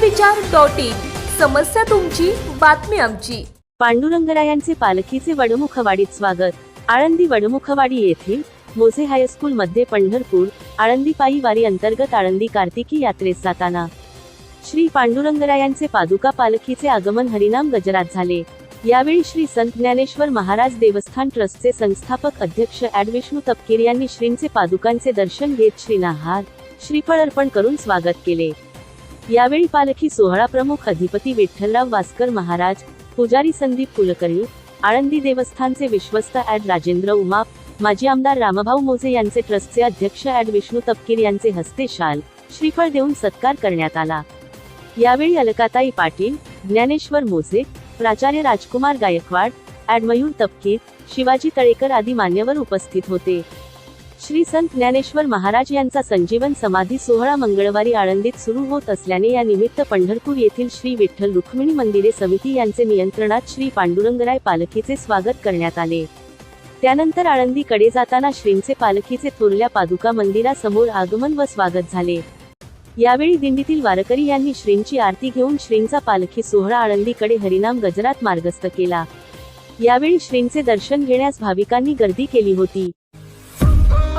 विचार dot. In समस्या तुमची बातमी आमची. पांडुरंगरायांचे पालखीचे वडमुखवाडीत स्वागत. आळंदी वडमुखवाडी येथील मोझे हायस्कूल मध्ये पंढरपूर आळंदी पायी वारी अंतर्गत आळंदी कार्तिकी यात्रेस जाताना. श्री पांडुरंगरायांचे पादुका पालखीचे आगमन हरिनाम गजरात झाले. यावेळी श्री संत ज्ञानेश्वर महाराज देवस्थान ट्रस्टचे संस्थापक अध्यक्ष ॲड विष्णू तपकीर यांनी श्रींचे पादुकांचे दर्शन घेत श्रीनाहार श्रीफळ अर्पण करून स्वागत केले. यावेळी पालखी सोहळा प्रमुख अधिपती विठ्ठलराव वास्कर महाराज पुजारी संदीप कुलकर्णी आळंदी देवस्थानचे विश्वस्त ऍड राजेंद्र उमाप माजी आमदार रामभाऊ मोजे यांचे ट्रस्टचे अध्यक्ष ऍड विष्णू तपकीर यांचे हस्ते शाल श्रीफळ देऊन सत्कार करण्यात आला. यावेळी अलकाताई पाटील ज्ञानेश्वर मोजे प्राचार्य राजकुमार गायकवाड ऍड मयूर तपकीर शिवाजी तळेकर आदी मान्यवर उपस्थित होते. श्री संत ज्ञानेश्वर महाराज यांचा संजीवन समाधी सोहळा मंगळवारी आळंदीत सुरू होत असल्याने या निमित्त पंढरपूर येथील श्री विठ्ठल रुक्मिणी मंदिरे समिती यांचे नियंत्रणात श्री पांडुरंगराय पालखीचे स्वागत करण्यात आले. त्यानंतर आळंदीकडे जाताना श्रींचे पालखीचे थोरल्या पादुका मंदिरासमोर आगमन व स्वागत झाले. यावेळी दिंडीतील वारकरी यांनी श्रींची आरती घेऊन श्रींचा पालखी सोहळा आळंदीकडे हरिनाम गजरात मार्गस्थ केला. यावेळी श्रींचे दर्शन घेण्यास भाविकांनी गर्दी केली होती.